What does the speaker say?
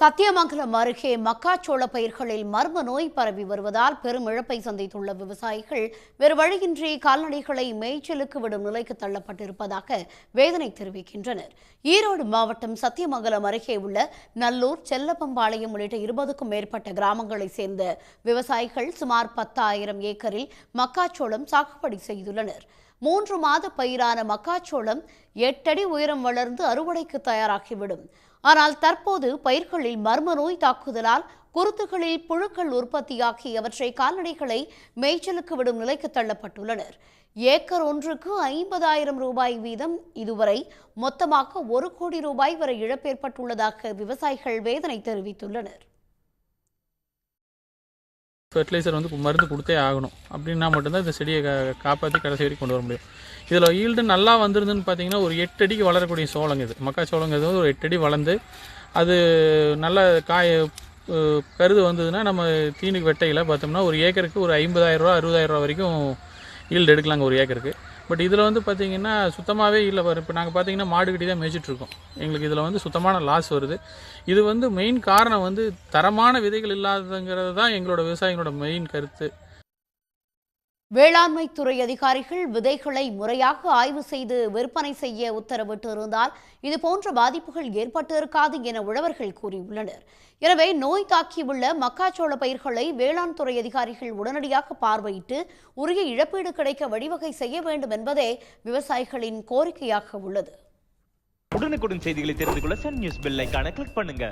சத்தியமங்கலம் அருகே மக்காச்சோள பயிர்களில் மர்ம நோய் பரவி வருவதால் பெரும் இழப்பை சந்தித்துள்ள விவசாயிகள் வேறு வழியின்றி கால்நடைகளை மேய்ச்சலுக்கு விடும் நிலைக்கு தள்ளப்பட்டிருப்பதாக வேதனை தெரிவிக்கின்றனர். ஈரோடு மாவட்டம் சத்தியமங்கலம் அருகே உள்ள நல்லூர் செல்லப்பம்பாளையம் உள்ளிட்ட இருபதுக்கும் மேற்பட்ட கிராமங்களைச் சேர்ந்த விவசாயிகள் சுமார் பத்தாயிரம் ஏக்கரில் மக்காச்சோளம் சாகுபடி செய்துள்ளனர். மூன்று மாத பயிரான மக்காச்சோளம் எட்டடி உயரம் வளர்ந்து அறுவடைக்கு தயாராகிவிடும். ஆனால் தற்போது பயிர்களில் மர்ம நோய் தாக்குதலால் குருத்துகளில் புழுக்கள் உற்பத்தியாகி அவற்றை கால்நடைகளை மேய்ச்சலுக்கு விடும் நிலைக்கு தள்ளப்பட்டுள்ளனர். ஏக்கர் ஒன்றுக்கு ஐம்பதாயிரம் ரூபாய் வீதம் இதுவரை மொத்தமாக ஒரு கோடி ரூபாய் வரை இழப்பேற்பட்டுள்ளதாக விவசாயிகள் வேதனை தெரிவித்துள்ளனர். ஃபெர்டிலைசர் வந்து மருந்து கொடுத்தே ஆகணும். அப்படின்னா மட்டும்தான் இந்த செடியை காப்பாற்றி கடைசி வரைக்கும் கொண்டு வர முடியும். இதில் ஈல்டு நல்லா வந்திருந்துன்னு பார்த்தீங்கன்னா ஒரு எட்டு அடிக்கு வளரக்கூடிய சோளங்க இது. மக்காச்சோளங்கிறது வந்து ஒரு எட்டு அடி வளர்ந்து அது நல்ல காய கருது வந்ததுன்னா நம்ம தீனுக்கு வெட்டையில் பார்த்தோம்னா ஒரு ஏக்கருக்கு ஒரு ஐம்பதாயிரரூவா அறுபதாயிரரூவா வரைக்கும் ஈல்டு எடுக்கலாங்க ஒரு ஏக்கருக்கு. பட் இதில் வந்து பார்த்தீங்கன்னா சுத்தமாகவே இல்லை. வரும் இப்போ நாங்கள் பார்த்தீங்கன்னா மாடு கட்டி தான் மேய்ச்சிட்ருக்கோம் எங்களுக்கு இதில் வந்து சுத்தமான லாஸ் வருது. இது வந்து மெயின் காரணம் வந்து தரமான விதைகள் இல்லாததுங்கிறது தான் எங்களோட விவசாயிகளோட மெயின் கருத்து. வேளாண்மை துறை அதிகாரிகள் விதைகளை முறையாக ஆய்வு செய்து விற்பனை செய்ய உத்தரவிட்டு இருந்தால் இது போன்ற பாதிப்புகள் ஏற்பட்டு இருக்காது என உழவர்கள் கூறியுள்ளனர். எனவே நோய் தாக்கியுள்ள மக்காச்சோள பயிர்களை வேளாண் துறை அதிகாரிகள் உடனடியாக பார்வையிட்டு உரிய இழப்பீடு கிடைக்க வழிவகை செய்ய வேண்டும் என்பதே விவசாயிகளின் கோரிக்கையாக உள்ளது. உடனுக்குடன் செய்திகளை தெரிந்து கொள்ள சன் நியூஸ் பெல் கிளிக் பண்ணுங்க.